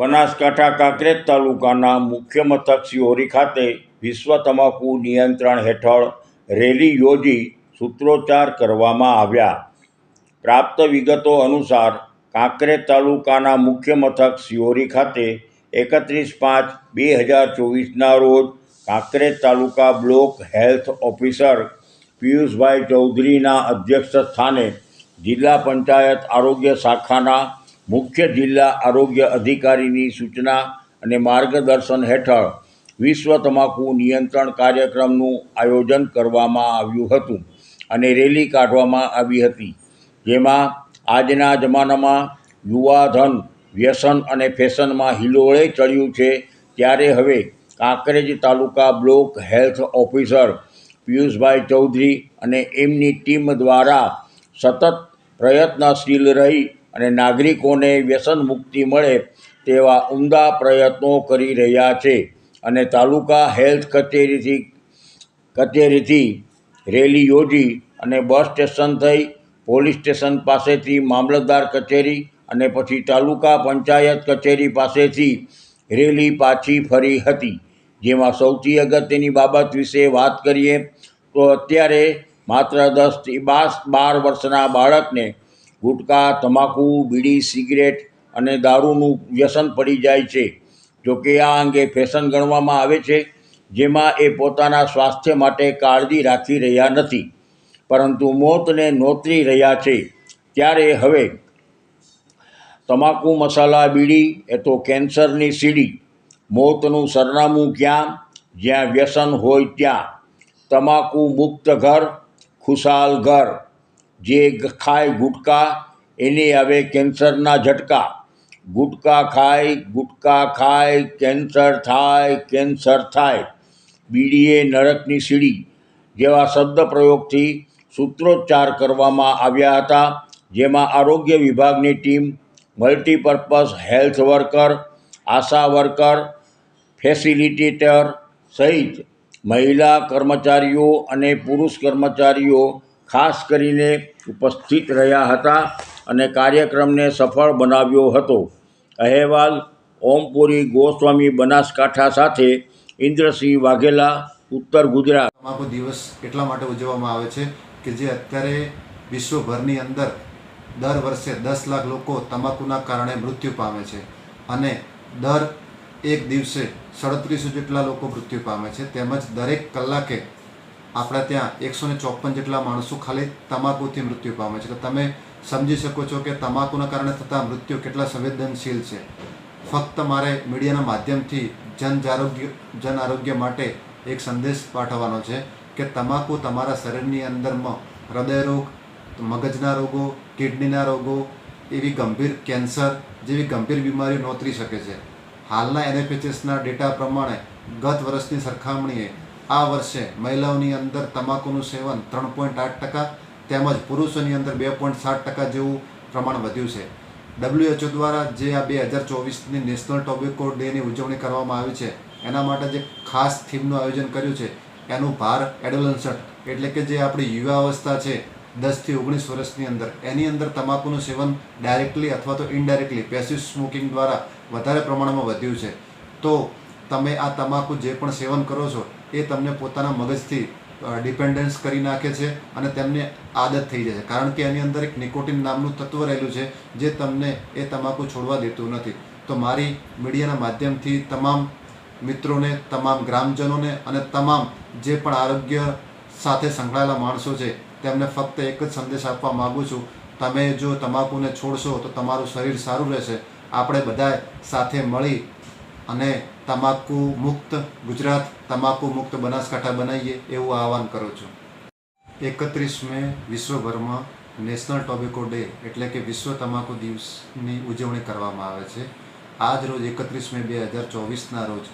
બનાસકાંઠા કાંકરેજ તાલુકાના મુખ્ય મથક શિહોરી ખાતે વિશ્વ તમાકુ નિયંત્રણ હેઠળ રેલી યોજી સૂત્રોચ્ચાર કરવામાં આવ્યા. પ્રાપ્ત વિગતો અનુસાર કાંકરેજ તાલુકાના મુખ્ય મથક શિહોરી ખાતે એકત્રીસ પાંચ બે હજાર ચોવીસના રોજ Kankrej taluka block health officer Piyushbhai ચૌધરીના અધ્યક્ષ સ્થાને જિલ્લા પંચાયત આરોગ્ય શાખાના મુખ્ય જિલ્લા આરોગ્ય અધિકારીની સૂચના અને માર્ગદર્શન હેઠળ વિશ્વ તમાકુ નિયંત્રણ કાર્યક્રમનું આયોજન કરવામાં આવ્યું હતું અને રેલી કાઢવામાં આવી હતી. જેમાં આજના જમાનામાં યુવાધન, વ્યસન અને ફેશનમાં હિલોળે ચડ્યું છે. ત્યારે હવે Kankrej taluka block health officer Piyushbhai Chaudhari અને એમની ટીમ દ્વારા સતત પ્રયત્નશીલ રહી અને નાગરિકોને વ્યસન મુક્તિ મળે તેવા ઉમદા પ્રયત્નો કરી રહ્યા છે. અને તાલુકા હેલ્થ કચેરીથી કચેરીથી રેલી યોજી અને બસ સ્ટેશન થઈ પોલીસ સ્ટેશન પાસેથી મામલતદાર કચેરી અને પછી તાલુકા પંચાયત કચેરી પાસેથી રેલી પાછી ફરી હતી. જેમાં સૌથી અગત્યની બાબત વિશે વાત કરીએ તો અત્યારે માત્ર દસથી બાર બાર વર્ષના બાળકને ગુટકા, તમાકુ, બીડી, સિગરેટ અને દારૂનું વ્યસન પડી જાય છે. જોકે આ અંગે ફેશન ગણવામાં આવે છે, જેમાં એ પોતાના સ્વાસ્થ્ય માટે કાળજી રાખી રહ્યા નથી. પરંતુ મોતને નોતરી રહ્યા છે. ત્યારે હવે તમાકુ, મસાલા, બીડી એ તો કેન્સરની સીડી. મોતનું સરનામું ક્યાં? જ્યાં વ્યસન હોય ત્યાં. તમાકુ મુક્ત ઘર, ખુશાલ ઘર. જે ખાય ગુટકા, એને હવે કેન્સરના ઝટકા. ગુટકા ખાય ગુટકા ખાય, કેન્સર થાય કેન્સર થાય. બીડીએ નરકની સીડી જેવા શબ્દ પ્રયોગથી સૂત્રોચ્ચાર કરવામાં આવ્યા હતા, જેમાં આરોગ્ય વિભાગની team, multipurpose health worker, ASHA worker, facilitator સહિત મહિલા કર્મચારીઓ અને પુરુષ કર્મચારીઓ ખાસ કરીને ઉપસ્થિત રહ્યા હતા અને કાર્યક્રમને સફળ બનાવ્યો હતો. અહેવાલ ઓમપુરી ગોસ્વામી બનાસકાંઠા સાથે ઇન્દ્રસિંહ વાઘેલા, ઉત્તર ગુજરાત. તમાકુ દિવસ એટલા માટે ઉજવવામાં આવે છે કે જે અત્યારે વિશ્વભરની અંદર દર વર્ષે દસ લાખ લોકો તમાકુના કારણે મૃત્યુ પામે છે અને દર એક દિવસે સડત્રીસો જેટલા લોકો મૃત્યુ પામે છે. તેમજ દરેક કલાકે આપણા ત્યાં એકસો ને ચોપન જેટલા માણસો ખાલી તમાકુથી મૃત્યુ પામે છે. તો તમે સમજી શકો છો કે તમાકુના કારણે થતા મૃત્યુ કેટલા સંવેદનશીલ છે. ફક્ત મારે મીડિયાના માધ્યમથી જન આરોગ્ય જન આરોગ્ય માટે એક સંદેશ પાઠવવાનો છે કે તમાકુ તમારા શરીરની અંદરમાં હૃદયરોગ મગજના રોગો, કિડનીના રોગો, એવી ગંભીર કેન્સર જેવી ગંભીર બીમારીઓ નોતરી શકે છે. હાલના એનએફએચએસના ડેટા પ્રમાણે ગત વર્ષની સરખામણીએ આ વર્ષે મહિલાઓની અંદર તમાકુનું સેવન ત્રણ પોઈન્ટ આઠ ટકા, તેમજ પુરુષોની અંદર બે પોઈન્ટ સાત ટકા જેવું પ્રમાણ વધ્યું છે. ડબ્લ્યુએચઓ દ્વારા જે આ બે હજાર ચોવીસની નેશનલ ટોબેકો ડેની ઉજવણી કરવામાં આવી છે, એના માટે જે ખાસ થીમનું આયોજન કર્યું છે, એનું ભાર એડોલન્સન્ટ એટલે કે જે આપણી યુવા અવસ્થા છે, દસથી ઓગણીસ વર્ષની અંદર, એની અંદર તમાકુનું સેવન ડાયરેક્ટલી અથવા તો ઇનડાયરેક્ટલી પેસિવ સ્મોકિંગ દ્વારા વધારે પ્રમાણમાં વધ્યું છે. તો તમે આ તમાકુ જે પણ સેવન કરો છો એ તમને પોતાના મગજથી ડિપેન્ડન્સ કરી નાખે છે અને તેમને આદત થઈ જાય છે. કારણ કે એની અંદર એક નિકોટિન નામનું તત્વ રહેલું છે જે તમને એ તમાકુ છોડવા દેતું નથી. તો મારી મીડિયાના માધ્યમથી તમામ મિત્રોને, તમામ ગ્રામજનોને અને તમામ જે પણ આરોગ્ય સાથે સંકળાયેલા માણસો છે, તેમને ફક્ત એક જ સંદેશ આપવા માગું છું. તમે જો તમાકુને છોડશો તો તમારું શરીર સારું રહેશે. આપણે બધા સાથે મળી અને તમાકુ મુક્ત ગુજરાત તમાકુ મુક્ત બનાસકાંઠા બનાવીએ એવું આહવાન કરું છું. એકત્રીસ મે વિશ્વભરમાં નેશનલ ટોબેકો ડે એટલે કે વિશ્વ તમાકુ દિવસની ઉજવણી કરવામાં આવે છે. આજ રોજ એકત્રીસ મે બે હજાર ચોવીસના રોજ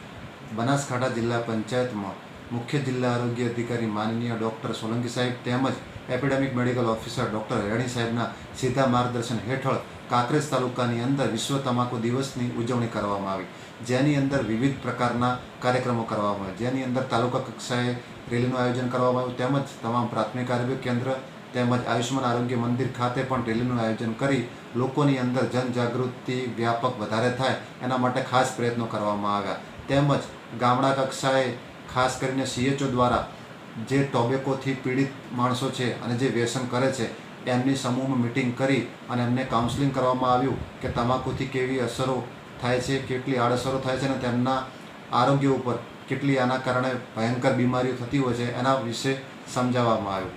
બનાસકાંઠા જિલ્લા પંચાયતમાં મુખ્ય જિલ્લા આરોગ્ય અધિકારી માનનીય ડૉક્ટર સોલંકી સાહેબ તેમજ epidemic medical officer doctor Reni સાહેબના સીધા માર્ગદર્શન હેઠળ કાંકરેજ તાલુકાની અંદર વિશ્વ તમાકુ દિવસની ઉજવણી કરવામાં આવી. જેની અંદર વિવિધ પ્રકારના કાર્યક્રમો કરવામાં આવ્યા. જેની અંદર તાલુકા કક્ષાએ રેલીનું આયોજન કરવામાં આવ્યું. તેમજ તમામ પ્રાથમિક આરોગ્ય કેન્દ્ર તેમજ આયુષ્યમાન આરોગ્ય મંદિર ખાતે પણ રેલીનું આયોજન કરી લોકોની અંદર જનજાગૃતિ વ્યાપક વધારે થાય એના માટે ખાસ પ્રયત્નો કરવામાં આવ્યા. તેમજ ગામડા કક્ષાએ ખાસ કરીને સીએચઓ દ્વારા જે ટોબેકોથી પીડિત માણસો છે અને જે વ્યસન કરે છે એમની સમૂહમાં મિટિંગ કરી અને એમને કાઉન્સેલિંગ કરવામાં આવ્યું કે તમાકુથી કેવી અસરો થાય છે, કેટલી આડઅસરો થાય છે અને તેમના આરોગ્ય ઉપર કેટલી આના કારણે ભયંકર બીમારીઓ થતી હોય છે, એના વિશે સમજાવવામાં આવ્યું.